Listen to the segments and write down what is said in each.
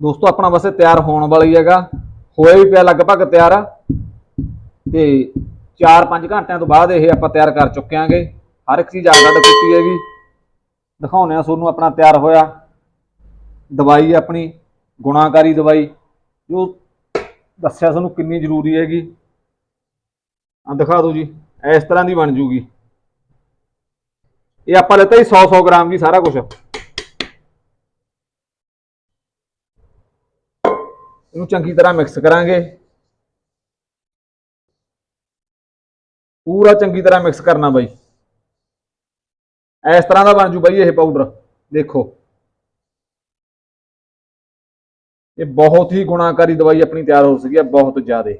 ਦੋਸਤੋ, ਆਪਣਾ ਵਸੇ ਤਿਆਰ ਹੋਣ ਵਾਲੀ ਹੈਗਾ। ਹੋਇਆ ਵੀ ਪਿਆ, ਲਗਭਗ ਤਿਆਰ। ਆ ਤੇ 4-5 ਘੰਟਿਆਂ ਤੋਂ ਬਾਅਦ ਇਹ ਆਪਾਂ ਤਿਆਰ ਕਰ ਚੁੱਕਿਆਂਗੇ ਹਰ ਇੱਕ ਚੀਜ਼ ਆਗੜ ਕੀਤੀ ਹੈਗੀ। ਦਿਖਾਉਂਦੇ ਆ ਤੁਹਾਨੂੰ ਆਪਣਾ ਤਿਆਰ ਹੋਇਆ। ਦਵਾਈ ਆਪਣੀ, ਗੁਣਾਕਾਰੀ ਦਵਾਈ। ਜੋ ਦੱਸਿਆ ਤੁਹਾਨੂੰ ਕਿੰਨੀ ਜ਼ਰੂਰੀ ਹੈਗੀ। ਆ ਦਿਖਾ ਦਿਓ ਜੀ, ਇਸ ਤਰ੍ਹਾਂ ਦੀ ਬਣ ਜੂਗੀ। ਇਹ ਆਪਾਂ ਲੈਤਾ ਜੀ 100 100 ਗ੍ਰਾਮ ਜੀ ਸਾਰਾ ਕੁਝ ਇਹਨੂੰ ਚੰਗੀ ਤਰ੍ਹਾਂ ਮਿਕਸ ਕਰਾਂਗੇ। ਪੂਰਾ ਚੰਗੀ ਤਰ੍ਹਾਂ ਮਿਕਸ ਕਰਨਾ ਬਾਈ। ਇਸ ਤਰ੍ਹਾਂ ਦਾ ਬਣ ਜੂ ਬਾਈ ਇਹ ਪਾਊਡਰ ਦੇਖੋ। ਇਹ ਬਹੁਤ ਹੀ ਗੁਣਾਕਾਰੀ ਦਵਾਈ ਆਪਣੀ ਤਿਆਰ ਹੋ ਸਕੀ ਹੈ ਬਹੁਤ ਜ਼ਿਆਦੇ।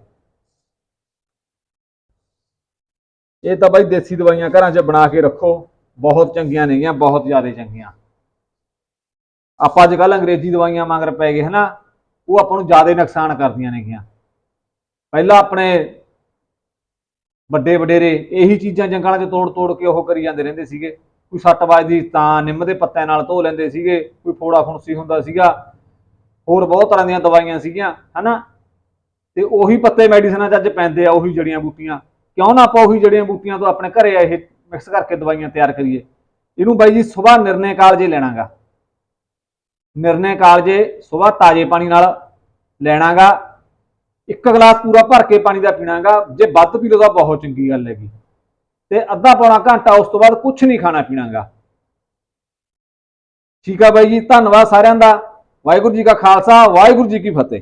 ਇਹ ਤਾਂ ਬਾਈ ਦੇਸੀ ਦਵਾਈਆਂ ਘਰਾਂ 'ਚ ਬਣਾ ਕੇ ਰੱਖੋ। ਬਹੁਤ ਚੰਗੀਆਂ ਨੇਗੀਆਂ, ਬਹੁਤ ਜ਼ਿਆਦੇ ਚੰਗੀਆਂ। ਆਪਾਂ ਅੱਜ ਕੱਲ ਅੰਗਰੇਜ਼ੀ ਦਵਾਈਆਂ ਮੰਗਰ ਪੈ ਗਏ, ਹਨਾ? ਉਹ ਆਪਾਂ ਨੂੰ ਜ਼ਿਆਦਾ ਨੁਕਸਾਨ ਕਰਦੀਆਂ ਨੇਗੀਆਂ। ਪਹਿਲਾਂ ਆਪਣੇ ਵੱਡੇ ਵਡੇਰੇ ਇਹੀ ਚੀਜ਼ਾਂ ਜੰਗਲਾਂ 'ਚ ਤੋੜ ਤੋੜ ਕੇ ਉਹ ਕਰੀ ਜਾਂਦੇ ਰਹਿੰਦੇ ਸੀਗੇ। ਕੋਈ ਸੱਟ ਵੱਜਦੀ ਤਾਂ ਨਿੰਮ ਦੇ ਪੱਤਿਆਂ ਨਾਲ ਧੋ ਲੈਂਦੇ ਸੀਗੇ, ਕੋਈ ਫੋੜਾ ਫੁੰਸੀ ਹੁੰਦਾ ਸੀਗਾ, ਹੋਰ ਬਹੁਤ ਤਰ੍ਹਾਂ ਦੀਆਂ ਦਵਾਈਆਂ ਸੀਗੀਆਂ, ਹਨਾ? ਤੇ ਉਹੀ ਪੱਤੇ ਮੈਡੀਸਨਾਂ 'ਚ ਅੱਜ ਪੈਂਦੇ ਆ, ਉਹੀ ਜੜੀਆਂ ਬੂਟੀਆਂ। ਕਿਉਂ ਨਾ ਆਪਾਂ ਉਹੀ ਜੜੀਆਂ ਬੂਟੀਆਂ ਤੋਂ ਆਪਣੇ ਘਰੇ ਇਹ ਮਿਕਸ ਕਰਕੇ ਦਵਾਈਆਂ ਤਿਆਰ ਕਰੀਏ। ਇਹਨੂੰ ਬਾਈ ਜੀ ਸਵੇਰ ਨਿਰਣੇ ਕਾਲਜੇ ਲੈਣਾਗਾ। ਨਿਰਣੇ ਕਾਲਜੇ ਸਵੇਰ ਤਾਜ਼ੇ ਪਾਣੀ ਨਾਲ ਲੈਣਾਗਾ, ਇੱਕ ਗਲਾਸ ਪੂਰਾ ਭਰ ਕੇ ਪਾਣੀ ਦਾ ਪੀਣਾਗਾ, ਜੇ ਵੱਧ ਪੀ ਲਓ ਤਾਂ ਬਹੁਤ ਚੰਗੀ ਗੱਲ ਹੈਗੀ। ਤੇ ਅੱਧਾ ਪੌਣਾ ਘੰਟਾ ਉਸ ਤੋਂ ਬਾਅਦ ਕੁਝ ਨਹੀਂ ਖਾਣਾ ਪੀਣਾਗਾ। ਠੀਕ ਆ ਬਾਈ ਜੀ, ਧੰਨਵਾਦ ਸਾਰਿਆਂ ਦਾ। ਵਾਹਿਗੁਰੂ ਜੀ ਕਾ ਖਾਲਸਾ, ਵਾਹਿਗੁਰੂ ਜੀ ਕੀ ਫਤਿਹ।